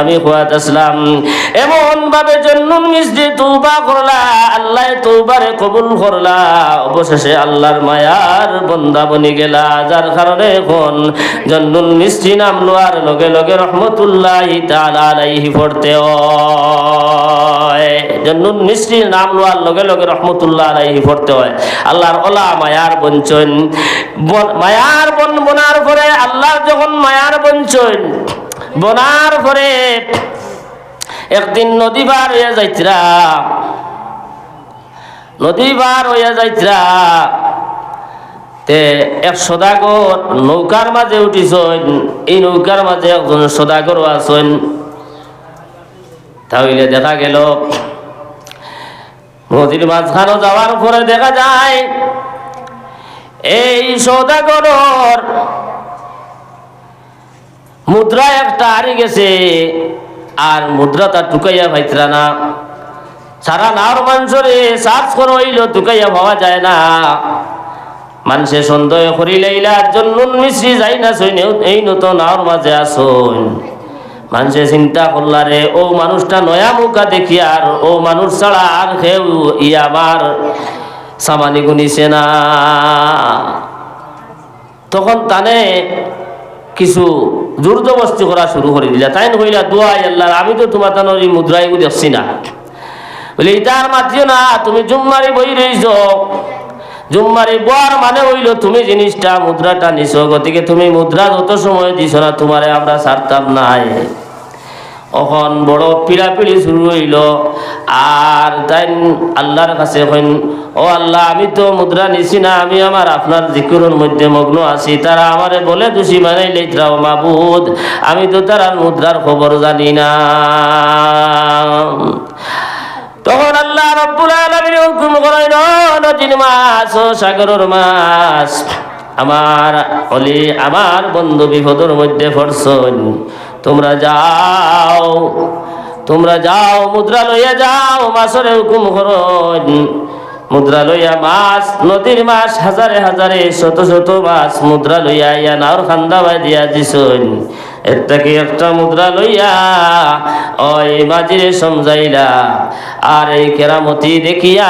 আমি খোয়াত আসলাম। এমন ভাবে জন্নুন মিস্ত্রি তৌবা করলা, আল্লাহ তৌবারে কবুল করলা। অবশেষে আল্লাহর মায়ার বন্দা বনি গেলা, যার কারণে এখন জন্নুন মিস্ত্রি নাম লোয়ার লগে লগে রহমতুল্লাহ আলাইহি পড়তে হয়। জন্নুন মিস্ত্রি নাম লোয়ার লগে লগে রহমতুল্লাহ আলাইহি পড়তে হয়। আল্লাহর ওলা মায়ার বঞ্চন মায়ার বন বনার পরে আল্লাহর যখন মায়ার বঞ্চন বনার পরে একদিন নদী পার হইয়া যাইতরা। নদী পার হইয়া যাইতরা। তে এক সদাগর নৌকার মাঝে উঠিছন, এই নৌকার মাঝে একজন সদাগর আছেন। তাহলে দেখা গেল, নদীর মাঝখানে যাওয়ার পরে দেখা যায়, এই সদাগরর মুদ্রা একটা হারিয়ে গেছে, আর মুদ্রাটা টুকাইয়া ভাইতরা না। সারা নাওর মানুষরে সার্চ করে হইল টুকাইয়া পাওয়া যায় না। মানুষে সন্দেহ করিলাইলার জন্য মিশ্রি যাই না সইন এই নতুন নাওর মাঝে আসুন। মানুষে চিন্তা করলারে ও মানুষটা নয়া মুখা দেখি আর, ও মানুষ ছাড়া আর কেউ ই আমার সামানি গুনিছে না। তখন তানে কিছু জোরজবস্তি করা শুরু করে দিলা। তাই কইলা দোয়াই আল্লাহ আমি তো তোমার তানোর এই মুদ্রাই দেখছি না। বলে ইটার মাতিও না, তুমি জুম্মারি বই রইছ। জুম্মারি বর মানে হইল তুমি জিনিসটা, মুদ্রাটা নিছ। গতিকে তুমি মুদ্রা যত সময় দিছ না, তোমারে আমরা সারতাম নাই। অখন বড় পিড়াপিড়ি শুরু হইল। আর তাই আল্লাহর কাছে কইন ও আল্লাহ, আমি তো মুদ্রা নিছি না, আমি আমার আপনার জিকুরের মধ্যে মগ্ন আছি। তারা আমারে বলে, দোষী বানাই লেত্রাও মাবুদ, আমি তো তার মুদ্রার খবর জানি না। তখন আল্লাহ রব্বুল আলামিন হুকুম করেন ও নদীর মাছ সাগরের মাছ, আমার অলি আমার বন্ধু বিপদের মধ্যে পড়ছন। তোমরা যাও তোমরা যাও, মুদ্রা লইয়া যাও, মাসরে হুকুম করো। মুদ্রা লইয়া মাছ নদীর মাছ হাজারে হাজারে, শত শত মাছ মুদ্রা লইয়া ইয়া নাওর খান্দা বাই দিয়া দিছন এর থেকে একটা মুদ্রা লইয়া, ওই মাঝিরে সমজাইলা আর এই কেরামতি দেখিয়া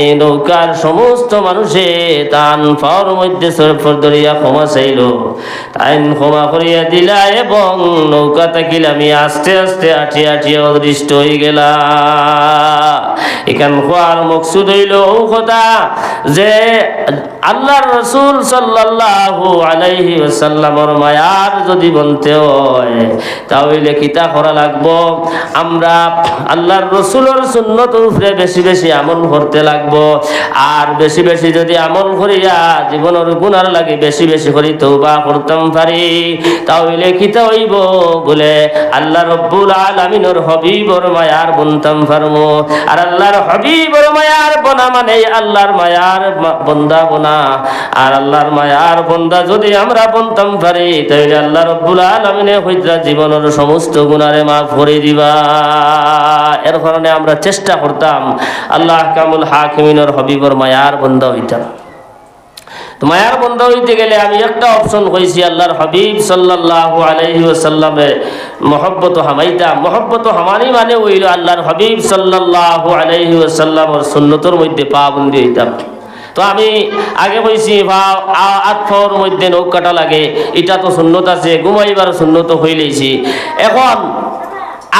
এই নৌকার সমস্ত মানুষে তান পাওয়ার মধ্যে সরফর ধরিয়া ক্ষমা চাইল। তাই ক্ষমা করিয়া দিলা এবং নৌকা থাকিল আমি আস্তে আস্তে আঠিয়া আঠিয়া অদৃষ্ট হয়ে গেলা। এখান খোয়ার মকসুদ হইল ও কথা যে আল্লাহর রসুল সাল্লাল্লাহু আলাইহি ওয়াসাল্লামর মায়ার যদি বলতে হয়, তাহলে কিতা করা লাগবো? আমরা আল্লাহর রসুলের সুন্নত উপরে বেশি বেশি আমল করতে লাগবো। আর বেশি বেশি যদি আমল করিয়া জীবনের গুণার লাগে বেশি বেশি করি তৌবা করতাম পারি, তাহলে কিতা হইব বলে আল্লাহ রব্বুল আলামিনের হবিবর মায়ার বনতাম পারমো। আর আল্লাহর হবিবর মায়ার বনা মানে আল্লাহর মায়ার বন্দা বনা আর আল্লাহর মায়ার বন্দা যদি আমরা বনতাম পারি তাহলে আল্লাহ রব্বুল আলমিনে হইতরা জীবনের সমস্ত গুণারে মাফ করে দিবা। এর কারণে আমরা চেষ্টা করতাম আল্লাহ কামুল হাকিমিনের হবিবর মায়ার বন্দা হইতাম মায়ার বন্ধ হইতে গেলে আমি একটা অপশন কইছি, আল্লাহর হাবিব সাল্লাল্লাহু আলাইহি ওয়াসাল্লামের মহব্বত হামাইতাম মহব্বত হামানি মানে হইল আল্লাহর হাবিব সাল্লাল্লাহু আলাইহি ওয়াসাল্লামের সুন্নতর মধ্যে পাবন্দি হইতাম। তো আমি আগে কইছি, ভাও আত্মর মধ্যে নৌকাটা লাগে। এটা তো সুন্নত আছে, ঘুমাইবার সুন্নত হইলেছি এখন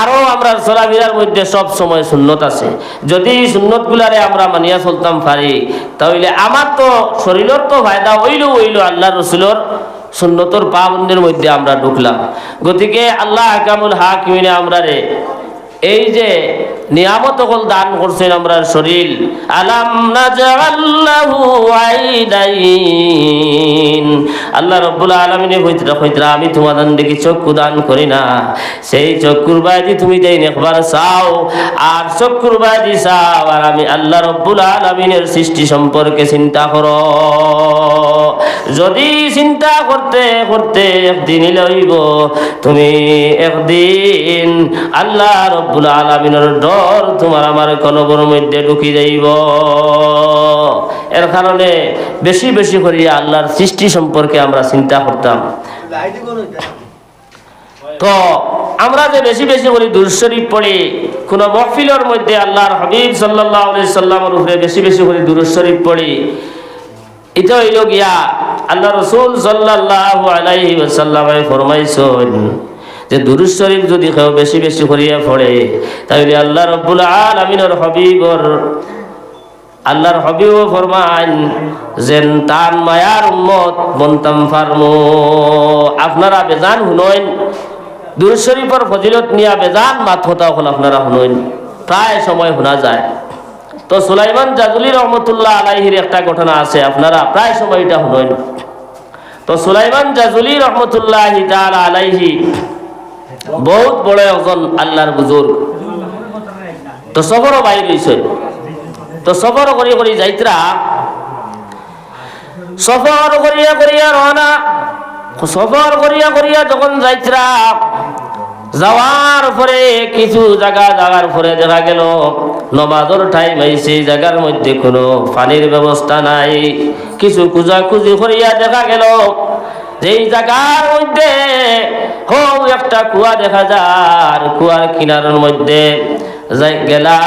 আরও আমরা চলাফেরার মধ্যে সব সময় সুন্নত আছে। যদি সুন্নত গুলারে আমরা মানিয়া চলতাম পারি, তাহলে আমার তো শরীরের তো ফায়দা হইল হইল আল্লাহ রসুলোর সুন্নতর পাবন্দের মধ্যে আমরা ঢুকলাম। গতিকে আল্লাহ আকামুল হাকিমিনে আমরা রে এই যে নিয়ামত সকল দান করছেন আমরা শরীর। আলাম নাজাল্লাহু আল্লাহ রব্বুল আলামিনে কইতরা কইতরা আমি তোমাদের দেখি চক্ষু দান করি না। সেই চক্ষুর বাইদি তুমি দেই একবার চাও, আর চক্ষুর বাইদি চাও, আর আমি আল্লাহ রব্বুল আলামিনের সৃষ্টি সম্পর্কে চিন্তা করো। যদি চিন্তা করতে করতে একদিন লইব, তুমি একদিন আল্লাহ রব্বুল আলমিনের ডর তোমার আমার কলবর মধ্যে ঢুকি যাইব। এর কারণে বেশি বেশি করিয়া আল্লাহর সৃষ্টি সম্পর্কে আমরা চিন্তা করতাম। তো আমরা যে বেশি বেশি করি দুরশরীফ পড়ি, কোন মহফিলের মধ্যে আল্লাহর হাবিব সাল্লাহ সাল্লামের উপরে বেশি বেশি করে দুরশরীফ পড়ি। এটা হইল গিয়া আল্লাহ রসুল সাল্লাহ আলাইহি সাল্লামে ফরমাইছেন যে দুরুজ শরীফ যদি কেউ বেশি বেশি করিয়া পড়ে, তাহলে আল্লাহ রব্বুল আলমিনের হবিবর, আল্লাহর হবিব ফরমান, যেন তান মায়ার উম্মত বন্তাম ফার্মো। আপনারা বেজান শুনইন দুরুজ শরীফের ফজিলত নিয়া বেজান মাত কথা হল আপনারা শুনইন প্রায় সময় শোনা যায়। তো সুলাইমান জাজুলি রহমতুল্লাহ আলাইহির একটা ঘটনা আছে, আপনারা প্রায় সময় এটা শুনইন তো সুলাইমান জাজুলি রহমতুল্লাহ আলাইহি বহুত বড় একজন আল্লাহর বুজুর্গ তো সফরও বাইর হয়েছে তো সফর করি করি যাইত্রা। সফর করিয়া করিয়া রওনা। সফর করিয়া করিয়া যখন যাইত্রা, যাওয়ার পরে কিছু জায়গা যাওয়ার পরে দেখা গেল, নমাজর টাইম আইছে জায়গার মধ্যে কোনো পানির ব্যবস্থা নাই। কিছু খুঁজাখুঁজি করিয়া দেখা গেল যেই জায়গার মধ্যে হো একটা কুয়া দেখা যায়, কুয়ার কিনারের মধ্যে। যাই গেলা,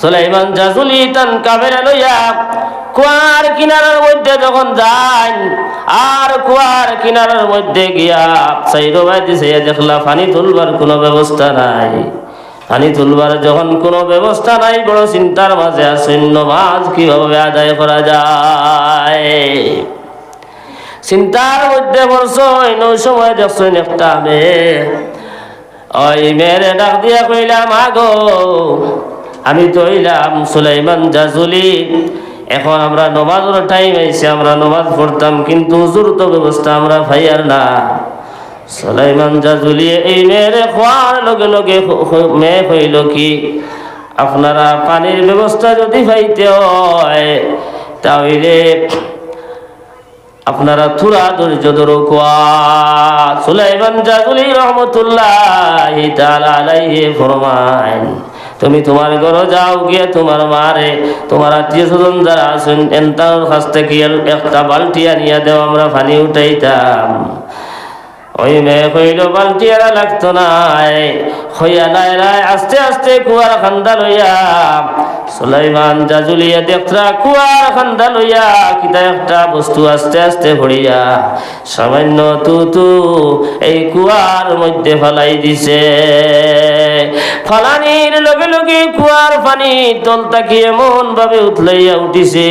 সুলাইমান জাজুলি তান কামেরা লইয়া কুয়ার কিনারের মধ্যে যখন যান আর কুয়ার কিনারের মধ্যে গিয়া সাইরো ভাই দিছে দেখলা, পানি তুলবার কোনো ব্যবস্থা নাই। পানি তুলবার যখন কোনো ব্যবস্থা নাই, বড় চিন্তার মাঝে আসৈন্য মাছ কীভাবে আদায় করা যায়? চিন্তার মধ্যে পড়ছই নৌ সময় দেখছই একটা মেয়ে। ওই মেয়েরে ডাক দিয়া কইলাম, আগো, আমি তো হইলাম সুলাইমান জাজুলি। এখন আমরা নমাজের টাইম আইছে আমরা নমাজ পড়তাম, কিন্তু হুজুর তো ব্যবস্থা আমরা ভাইয়ার না। সুলাইমান জাজুলি, এই মেয়েরে খোয়ার লগে লগে মেয়ে হইল কি? আপনারা পানির ব্যবস্থা যদি পাইতে হয়, তাহলে আপনারা থুরা ধৈর্য ধরো সুলাইমান জাগুলি রহমতুল্লাহ আলাইহি ফরমাইন তুমি তোমার ঘর যাও গিয়ে তোমার মারে। তোমার আত্মীয় স্বজন যারা আছেন, এন্তার কাছ থেকে একটা বালটি আনিয়া দেও, আমরা পানি উঠাইতাম। ওই মেয়ে কইল বালতি এরা লাগতো না হইয়া নাই নাই, আস্তে আস্তে কুয়ার খান্দা লইয়া, সুলাইমান কুয়ার খান্দা লইয়া, কিতা একটা বস্তু আস্তে আস্তে ভরিয়া, সামান্য তু তু এই কুয়ার মধ্যে ফালাই দিছে। ফালানির লগে লগে কুয়ার পানি তল তাকি এমন ভাবে উঠলাইয়া উঠিছে।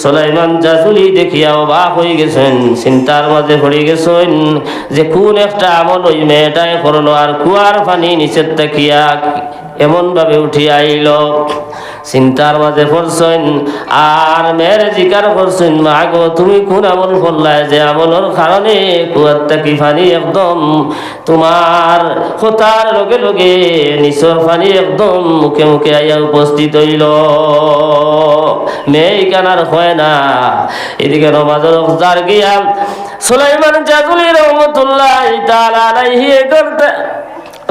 সুলাইমান জাজুলি দেখিয়া অবাক হয়ে গেছেন, চিন্তার মাঝে পড়ে গেছেন যে কোন একটা আমল ওই মেয়েটাই করল আর কুয়ার পানি নিচের তাকিয়া এমন ভাবে উঠি আইল। চিন্তার মাঝে পড়ছেন আর মেয়ের জিকার করছেন, মা গো, তুমি কোন আমল করলাই যে আমলের কারণে কুয়ার তাকি পানি একদম তোমার হতার লগে লগে নিচর পানি একদম মুখে মুখে আইয়া উপস্থিত হইল। মেয়ে কানার হয় না। এদিকে নমাজের গিয়া সুলাইমান জাগুলি রহমতুল্লাহ তাআলা আলাইহি করতে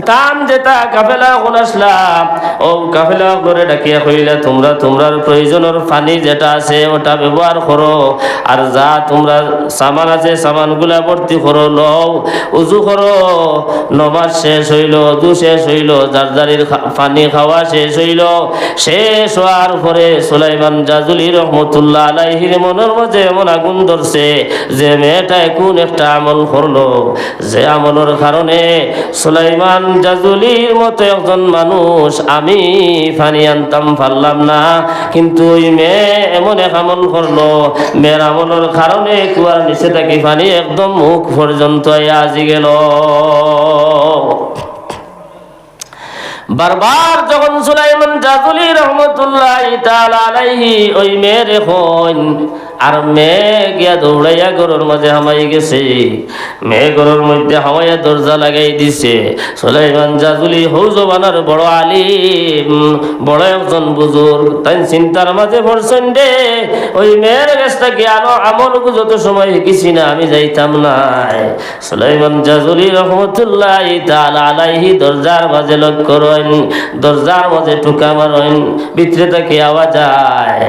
তাম যেটা কাফেলা কোন আসলাম ও কাফেলা করে ডাকিয়া কইলা, তোমরা তোমরার প্রয়োজনের পানি যেটা আছে, ওটা ব্যবহার করো। আর যা তোমরা সামান আছে, সামানগুলা ভর্তি করো, লও, উজু করো। নমাজ শেষ হইল, উজু শেষ হইল জারজারির পানি খাওয়া শেষ হইল। শেষ হওয়ার পরে সুলাইমান জাজুলি রহমতুল্লাহ আলাইহির মনের মাঝে এমন আগুন ধরছে যে মেয়েটা কোন একটা আমল করল। যে আমলের কারণে সুলাইমান জাজুলির মতো একজন মানুষ, আমি ফানি আনতাম, পারলাম না। কিন্তু ওই মেয়ে এমন এক আমল করল। মেয়ের আমলের কারণে কুয়ার নিচে থাকি ফানি একদম মুখ পর্যন্ত আজি গেল। বারবার যখন সুলাইমান জাজুলি রহমতুল্লাহ আলাইহি ওই মেয়ের হন আর মেয়ে গিয়া দৌড়াইয়া গরুর মাঝে হামাই গেছে। মেয়ে গরুর মধ্যে হামাইয়া দরজা লাগাই দিছে। সুলাইমান জাজুলি হৌজবানার বড় আলিম, বড় একজন বুজুর্গ। তাই চিন্তার মাঝে পড়ছেন রে, ওই মেয়ের কাছটা জ্ঞান আমল যত সময় শিখিছি না, আমি যাইতাম নাই। সুলাইমান জাজুলি রহমতুল্লাহ তাআলা আলাইহি দরজার মাঝে লক্ষ্য করেন দরজার মাঝে টুকা মারেন, ভিতরে থেকে আওয়াজ যায়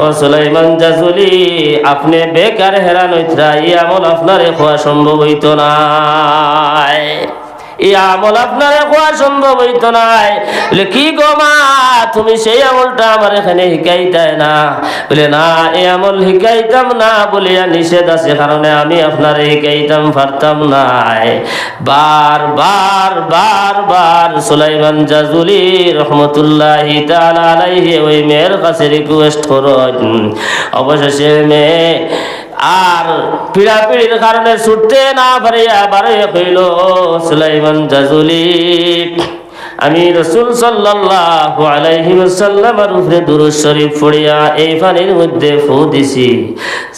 ও সুলাইমান জাজুলি আপনি বেকার হেরান ইয়া আমল আপনার খোয়া সম্ভব হইত না এই আমল আপনার হওয়া সম্ভব হইতো নাই। বলে, কি গো মা, তুমি সেই আমলটা আমার এখানে শিকাইতাই না? বলে, না, এই আমল শিকাইতাম না বলিয়া নিষেধ আছে, কারণে আমি আপনার শিকাইতাম পারতাম নাই। বার বার বার বার সুলাইমান জাজুলি রহমতুল্লাহি তাআলা আলাইহি ওই মেয়ের কাছে রিকোয়েস্ট করেন অবশেষে মেয়ে আর পিড়াপিড়ির কারণে ছুটতে না পারিয়া বারে হইল সুলাইমান জাজুলি আমি রসুল সাল্লাল্লাহু আলাইহি ওয়াসাল্লামের উপরে দুরূদ শরীফ পড়িয়া এই পানির মধ্যে ফু দিছি।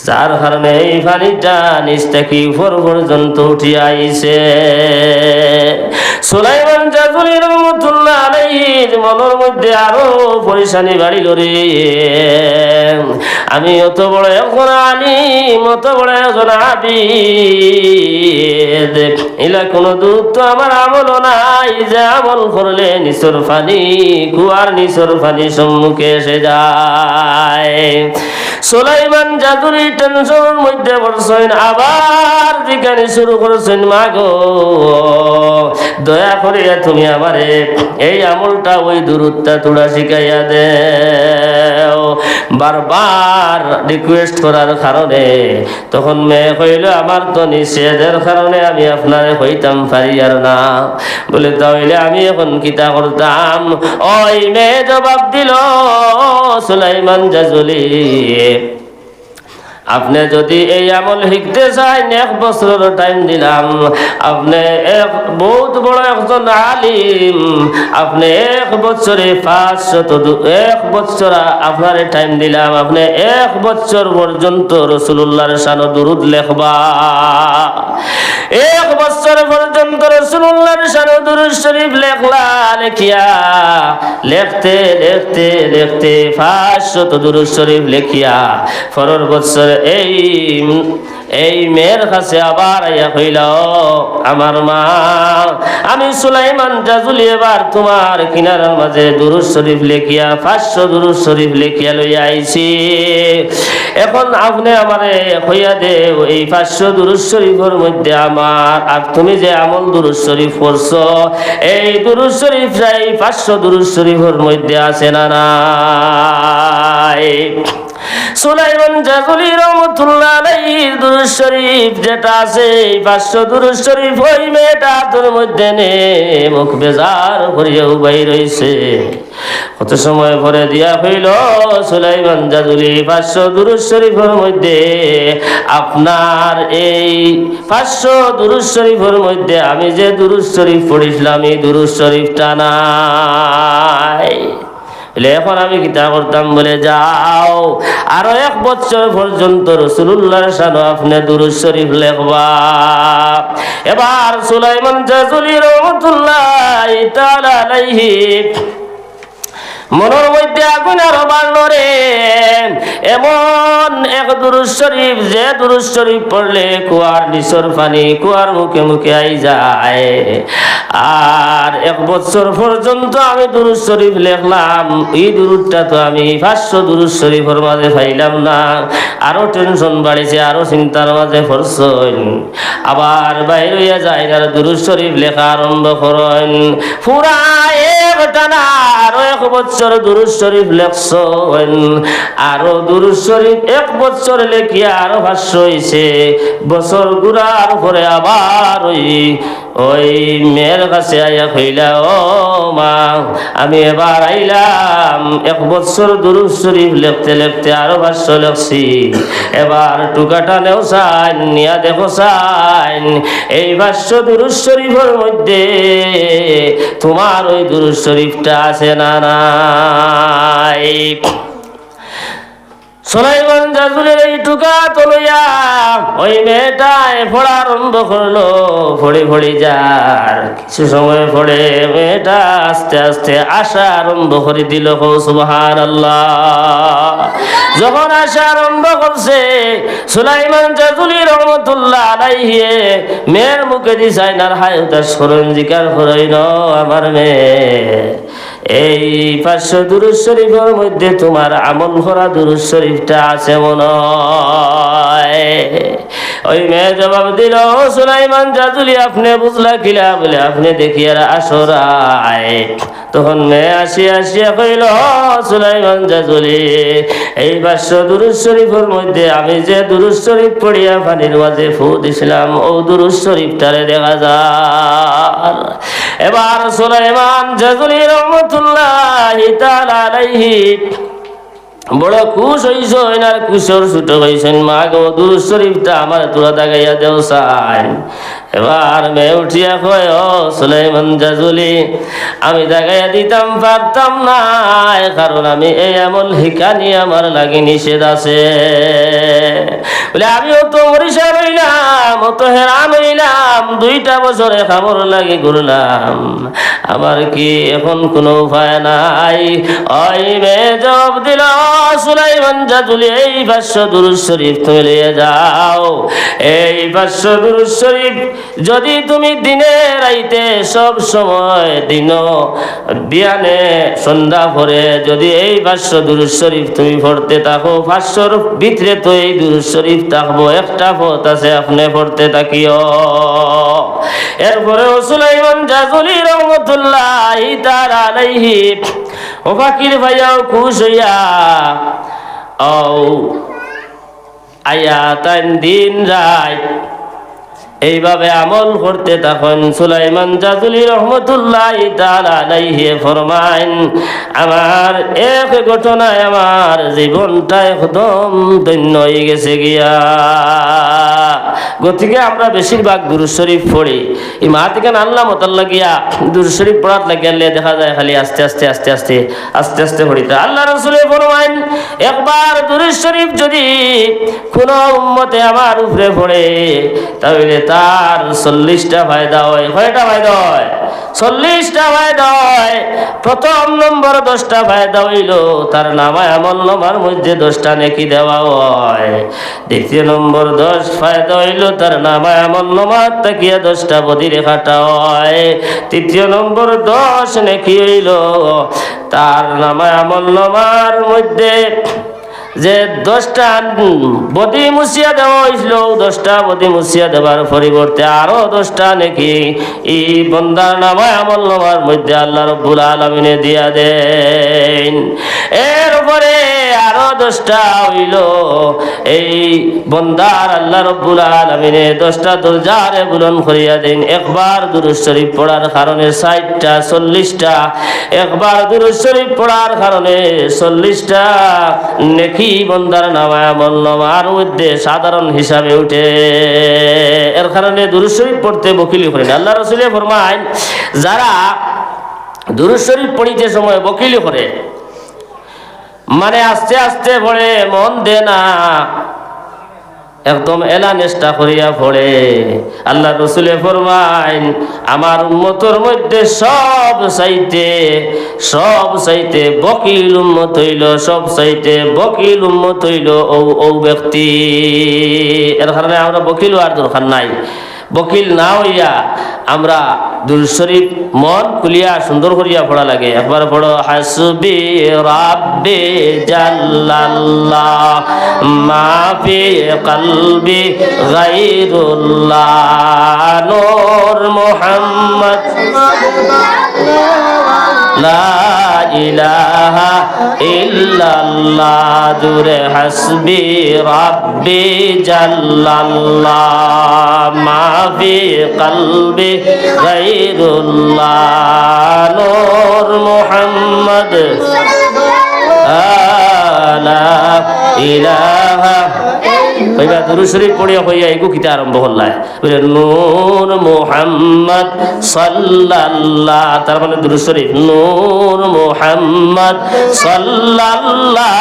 যার কারণে এই পানিটা নিচ থেকে উপর পর্যন্ত উঠিয়া আইছে। সুলাইমান জাজুলি রহমতুল্লাহ আলাইহির মনের মধ্যে আরও পরিশানি বাড়িল রে আমি অত বড় একজন আলিম, অত বড় একজন আবিদ। এলা কোনো দুঃখ তো আমার আমল নাই, যে আমল করলে নিচর ফানি কুয়ার নিচর ফানি সম্মুখে এসে যায়। সোলাইমান জাদুরি টেনশনের মধ্যে পড়ছেন, আবার জিজ্ঞানি শুরু করছেন মা গো দয়া করে তুমি আমারে এই আমলটা, ওই দূরত্বা তোড়া শিখাইয়া দেও। বারবার রিকোয়েস্ট করার কারণে তখন মেয়ে কইল, আমার তো নিষেধের কারণে আমি আপনার হইতাম পারি আর না। বলে, তাহলে আমি এখন কিতা করতাম? ওই মেয়ে জবাব দিল, সুলাইমান জাজুলি আপনি যদি এই আমল শিখতে চান এক বছরের টাইম দিলাম। আপনি এক, বহুত বড় একজন আলিম। আপনি এক বছরে পাঁচশত এক বছর আপনার টাইম দিলাম। আপনি এক বছর পর্যন্ত রসুল্লাহর সানো দুরুদ লেখবা। এক বছর পর্যন্ত রসুল্লাহর দুরুদ শরীফ লেখলা, লেখিয়া, লেখতে লেখতে লেখতে পাঁচশত দুরুদ শরীফ লেখিয়া পরের বছর এই এই মেয়ের কাছে আবার আইয়া কইল আমার মা, আমি সুলাইমান জাজুলি এবার তোমার কিনারার মাঝে দুরুদ শরীফ লেখিয়া, পাঁচশো দুরুদ শরীফ লেখিয়া লইয়া আইছি। এখন আপনি আমারে হইয়া দে এই পাঁচশো দুরুদ শরীফের মধ্যে আমার, আর তুমি যে আমল দুরুদ শরীফ পড়ছো, এই দুরুদ শরীফ এই পাঁচশো দুরুদ শরীফের মধ্যে আছে না নাই? সুলাইমান জাগুলি রহমতুল্লাহ আলাইহির দুরূদ শরীফ যেটা আছে দুরূদ শরীফ ওই মেয়েটা তোর মধ্যে নে মুখ বেজার করিয়াও বাই রইছে। কত সময় পরে দিয়া হইল সুলাইমান জাজুলি পাঁচশো দুরূদ শরীফের মধ্যে। আপনার এই পাঁচশো দুরূদ শরীফের মধ্যে আমি যে দুরূদ শরীফ পড়িছিলাম, এই দুরূদ শরীফটা নাই। এখন আমি কিতা করতাম বলে যাও। আরও এক বছর পর্যন্ত রসুল্লাহ সানো আপনি দুরুদ শরীফ লেখবা। এবার সুলাইমান জাজুলি রহমতুল্লাহ মনের মধ্যে আগুন আরও বাড়লো রে। এমন এক দুরুদ শরীফ, যে দুরুদ শরীফ পড়লে কুয়ার নিচর পানি কুয়ার মুখে মুখে আই যায়। আর এক বছর পর্যন্ত আমি দুরুদ শরীফ লেখলাম, এই দুরুদটা তো আমি পাঁচশো দুরুদ শরীফের মাঝে পাইলাম না। আরও টেনশন বাড়িছে, আরও চিন্তার মাঝে পড়ছেন। আবার বাইর হইয়া যায় আর দুরুদ শরীফ লেখা আরম্ভ করেন। পুরা এক টানা আরও এক বছর দুরুদ শরীফ লেখছেন। আরও দুরুদ শরীফ এক বছর লেখিয়া আরও ভাষ্য হইছে, বছর গুড়ার পরে আবার ওই ওই মেয়ের কাছে আইয়া কইলা, ও মা, আমি এবার আইলাম, এক বছর দুরুদ শরীফ লিখতে লিখতে আরও ভাষ্য লেখছি। এবার টুকাটা নেও চাইন নিয়া দেখো চাইন এই ভাষ্য দুরুদ শরীফের মধ্যে তোমার ওই দুরুদ শরীফটা আছে না নাই? সোলাইমান জাজুলের এই টুকা তলইয়া ওই মেয়েটায় পড়া আরম্ভ করল, ফড়ি ফড়ি যার। কিছু সময় পড়ে মেয়েটা আস্তে আস্তে আসা আরম্ভ করে দিল সুবহান আল্লাহ যখন আসা আরম্ভ করছে, সুলাইমান জাজুলি রহমতুল্লাহ আলাইহি মেয়ের মুখে দি সাইনার হায় তার স্মরণ জিকার হরইন আমার মেয়ে। এই পাঁচশো দুরুজ শরীফের মধ্যে তোমার আমল দুরুজ শরীফটা আছে মনে ওই মেয়ে জবাব দিল, "ও সুলাইমান জাজুলি আপনি বুঝলা কিলা বলে, আপনি দেখিয়ার আসরায়। তখন মেয়ে আসিয়া আসিয়া কইল "ও সুলাইমান জাজুলি এই পাঁচশো দুরুজ শরীফের মধ্যে আমি যে দুরুজ শরীফ পড়িয়া পানির মাঝে ফু দিছিলাম, ও দুরুজ শরীফটারে দেখা যায় এবার সুলাইমান জাজুলি রহমতুল্লাহ আলাইহি। বড় খুশ হইছ, এনার কুশোর ছুট হইছেন মা গো দুরু শরীফটা আমার তোরা দাগাইয়া দেও সাইন এবার মেয়ে উঠিয়া কয়, ও সুলাইমান জাজুলি, আমি দাগাইয়া দিতাম, পারতাম না। কারণ আমি এই আমল হিকানি আমার লাগি নিষেধ আছে। বলে, আমিও তো মরিষা রইলাম অত হেরান হইলাম, দুইটা বছরে খামর লাগি ঘুরলাম। আমার কি এখন কোনো উপায় নাই? ওই মেয়ে জবাব দিল, সুলাইমান জাদুলি এই পাঁচশো দুরুজ শরীফ যাও। এই দুরুজ শরীফ যদি তুমি দিনে রাইতে সব সময় দিন বিয়ানে সন্ধ্যা পরে যদি এই পাঁচশো দুরুজ শরীফ তুমি পড়তে থাকো পাঁচশোর ভিতরে তো এই দুরুজ শরীফ থাকব, একটা পথ আছে, আপনি পড়তে থাকিও। এরপরে সুলাইমান জাজুলি রহমতুল্লাহ তার আলাইহি, ও ফাকির ভাইয়াও খুশ হইয়া, ও আয়া তান দিন রাত এইভাবে আমল করতে তখন সুলাইমান জাজুলি রহমতুল্লাহ আলাইহি ফরমাইন, আমার এক ঘটনায় আমার জীবনটা একদম ধন্য হয়ে গেছে গিয়া। গতিকে আমরা বেশিরভাগ দুরুদ শরীফ পড়ি। এই মা থেকে আল্লাহ মতাল্লা গিয়া দুরুদ শরীফ পড়ার লাগিয়ে দেখা যায় খালি আস্তে আস্তে আস্তে আস্তে আস্তে আস্তে পড়িতে আল্লাহ রসুলের ফরমাইন, একবার দুরুদ শরীফ যদি কোনো উম্মতে আমার উপরে পড়ে, তাহলে তার চল্লিশটা ফায়দা হয়। কয়টা ফায়দা হয়? চল্লিশটা ফায়দা হয়। প্রথম নম্বর দশটা ফায়দা হইল, তার নামায় আমল নামার মধ্যে দশটা নেকি দেওয়া হয়। দ্বিতীয় নম্বর দশ ফায়দা হইল, তার নামায় আমল নামার তাকিয়া দশটা বদি রেখাটা হয়। তৃতীয় নম্বর দশ নেকি হইল, তার নামায় আমল নামার মধ্যে যে দশটা বদি মুসিয়া দেওয়া হয়েছিল, দশটা বদি মুসিয়া দেওয়ার পরিবর্তে আরও দশটা নাকি। এই বন্দার নামায় আমল নামার মধ্যে আল্লাহ রব্বুল আলমিনে দিয়া দেন। এর উপরে আরও দশটা হইল। এই বন্দার আল্লাহ রব্বুল আলমিনে দশটা দরজারে বুলন করিয়া দেন। একবার দুরুজ পড়ার কারণে ষাটটা, চল্লিশটা। একবার দুরুজ পড়ার কারণে চল্লিশটা নেকি বন্দার নামায় আমল নামার মধ্যে সাধারণ হিসাবে উঠে। এর কারণে দুরুজ পড়তে বকিলি করেন। আল্লাহ রসুলে ফরমায়, যারা দুরুজ পড়িতে সময় বকিলি করে মানে আস্তে আস্তে পড়ে মন দে না। একদম এলা নেষ্টা করিয়া পড়ে আল্লাহ রসুলে ফরমাইন, আমার উম্মতর মধ্যে সব চাইতে সব চাইতে বকিল উম্মত হইল, সব চাইতে বকিল উম্মত হইল ও ও ব্যক্তি। এর কারণে আমরা বকিল আর দরকার নাই। বকিল না হইয়া আমরা শরীফ মন খুলিয়া সুন্দর করিয়া পড়া লাগে। একবার পড়ো হাসবি রাব্বি জাল্লাল্লাহ মাফি কলবি গাইরুল্লাহ নূর মুহাম্মদ লা ইলাহা ইল্লাল্লাহ জুরে হাসবি রাব্বি জাল্লাল্লাহ মাফি কলবি কইবা দুরু শরীফ পড়িয়া হইয়া এগু কিতা আরম্ভ করলাই বলে, নূর মুহাম্মদ সাল্লাল্লাহ তার মানে দুরু শরীফ, নূর মুহাম্মদ সাল্লাল্লাহ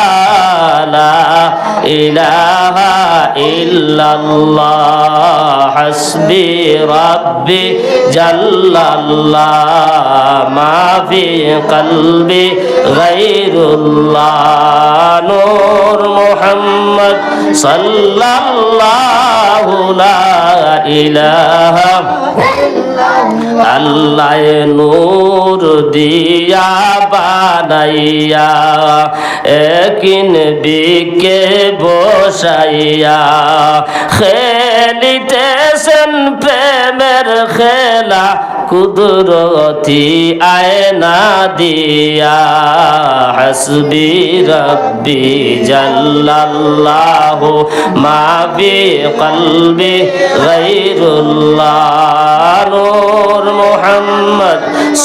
ইলাহা ইল্লাল্লাহ, হাসবি রাব্বি জাল্লাল্লাহ, মা ফি কলবি গায়রুল্লাহ, নূর মুহাম্মদ সাল্লাল্লাহু লা ইলাহা আল্লাহ নূর দিয়া বানাইয়া একিন বিকে বসাইয়া খেলিতেছেন প্রেমের খেলা কুদরতি আয়না দিয়া। হসবি রব্বি জাল্লাল্লাহু মাবি কলবে গায়রুল্লাহ। নূর মুহাম্মদ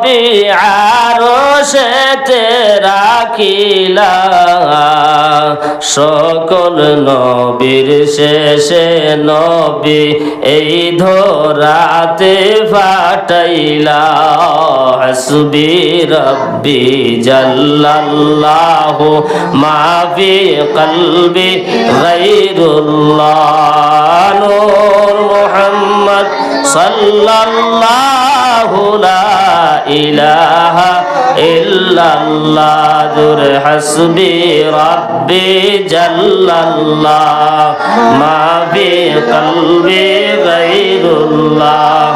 নবী আরশেতে রাখিলা। সকল নবীর শেষে নবী এই ধরাতে ফাটাইলা। হাসবি রব্বি জাল্লাল্লাহু মা ফি কলবি গায়রুল্লাহ। নূর মুহাম্মদ সাল্লাল্লাহু লা ইলাহা ইল্লাল্লাহ, জুর হাসবি রব্বি জাল্লাল্লাহ, মা বি কলবি গায়রুল্লাহ,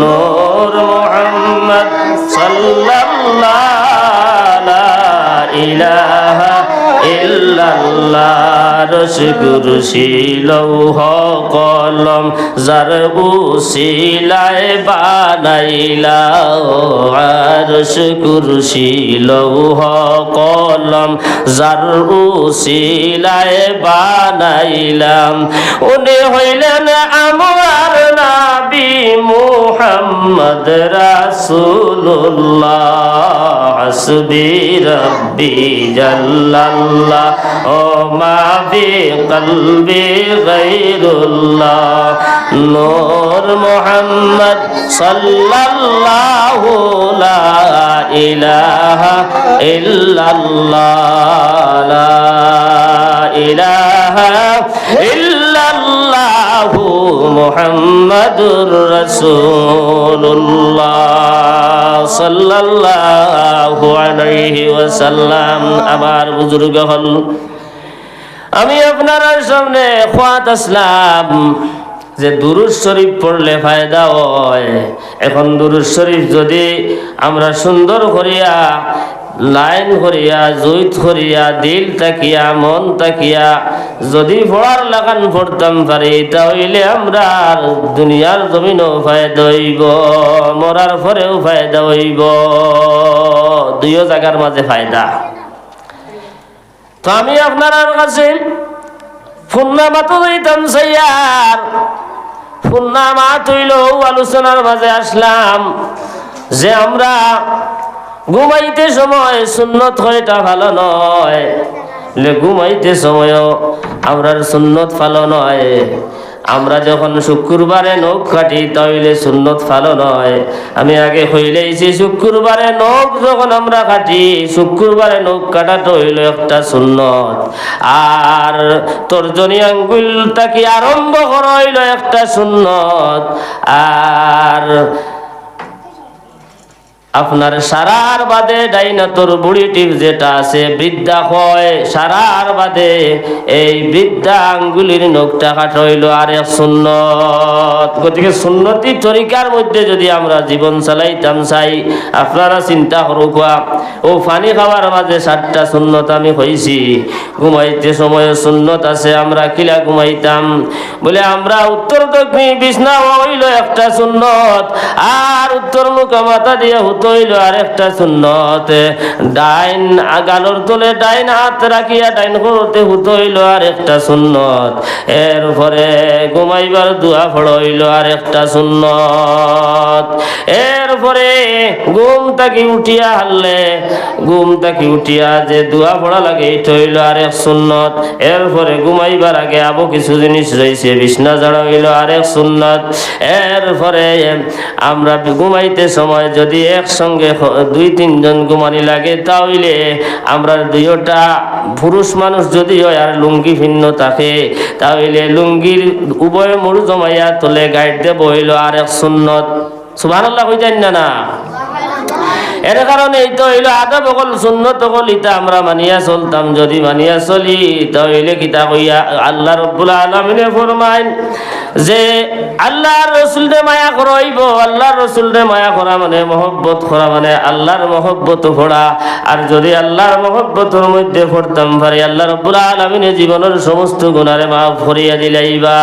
নূর মুহাম্মদ সাল্লাল্লাহ লা ইলাহা ইল্লাল্লাহ লৌহ কলম যার উসিলায় বানাইলা রস কুরসি লৌহ কলম যার উসিলায় বানাইলাম। উনি হইলেন আমার নাবি মুহাম্মদ রাসূলুল্লাহ, হাসবি রব্বি জাল্লাল্লাহ, ও মা বি কলবি গায়রুল্লাহ, নূর মুহাম্মদ সাল্লাল্লাহু লা ইলাহা ইল্লাল্লাহ, লা ইলাহা মুহাম্মাদুর রাসূলুল্লাহ সাল্লাল্লাহু আমার বুজুর্গ হল আমি আপনার সামনে খোয়াত আসলাম যে দুরুজ শরীফ পড়লে ফায়দা হয়। এখন দুরুজ শরীফ যদি আমরা সুন্দর করিয়া লাইন করিয়া, জুইত করিয়া, দিল তাকিয়া, মন তাকিয়া, যদি পড়ার লাগান পড়তাম পারি তাহলে আমরা দুনিয়ার জমিনও ফায়দা হইব, মরার পরেও ফায়দা হইব। দুইও জায়গার মাঝে ফায়দা। তো আমি আপনার কাছে ফুন্নামা তো দিতাম সাইয়ার ফুন্নামা তৈল আলোচনার মাঝে আসলাম যে আমরা ঘুমাইতে সময় সুন্নত হয়টা ভালো নয়। ঘুমাইতে সময়ও আমরার সুন্নত ভালো নয়। আমরা যখন শুক্রবারে নখ কাটি তাহলে সুন্নত ভালো নয়। আমি আগে হইলেছি শুক্রবারে নখ যখন আমরা কাটি, শুক্রবারে নখ কাটাটা হইল একটা সুন্নত। আর তর্জনী আঙ্গুল কি আরম্ভ করা হইল একটা সুন্নত। আর আপনার সারার বাদে ডাইনাতর বুড়ি টিপ যেটা আছে বৃদ্ধা হয়, সারার বাদে এই বৃদ্ধা আঙ্গুলির নখটা কাটা হইল আর এক সুন্নত। গতিকে সুন্নতি তরিকার মধ্যে যদি আমরা জীবন চালাইতাম চাই, আপনারা চিন্তা করুক ও পানি খাওয়ার মাঝে সাতটা সুন্নত আমি হয়েছি ঘুমাইতে সময় সুন্নত আছে, আমরা কিলা ঘুমাইতাম। বলে আমরা উত্তর দক্ষিণ বিছনা হইল একটা সুন্নত, আর উত্তর মুখ মাথা দিয়ে হইল আর একটা সুন্নত। ডাইন গালোর তলে ডাইন হাত রাখিয়া ডাইন হুত হইল আর একটা সুন্নত এরপরে ঘুমাইবার দুয়া ফড় হইল আর একটা সুন্নত এরপরে ঘুম তাকি উঠিয়া হারলে, ঘুম তাকি উঠিয়া যে দুয়া পড়া লাগে এটা হইল আর এক সুন্নত এরপরে ঘুমাইবার আগে আবো কিছু জিনিস রয়েছে বিছনা জাড়া হইল আর এক সুন্নত এরপরে আমরা ঘুমাইতে সময় যদি এক একসঙ্গে দুই তিনজন গুমানি লাগে তাহলে আমরা দুইটা পুরুষ মানুষ যদি হয় আর লুঙ্গি ভিন্ন থাকে তাহলে লুঙ্গির উভয় মরু জমাইয়া তোলে গাইড দেব হইল আর এক সুন্নত। সুবাহ হয়ে যায় না না? এর কারণে তো হইল আদা বকল সুন্নত বকল ইতা আমরা মানিয়া চলতাম। যদি মানিয়া চলি তাহলে কিতা কইয়া আল্লাহ রব্বুল আলমিনে ফরমাইন যে আল্লাহর রসুলরে মায়া করইব আল্লাহর রসুলরে মায়া করা মানে মহব্বত করা মানে আল্লাহর মহব্বত করা আর যদি আল্লাহর মহব্বতের মধ্যে পড়তাম পারি আল্লাহ রব্বুল আলমিনে জীবনের সমস্ত গুণারে মাফ করিয়া দিলাইবা।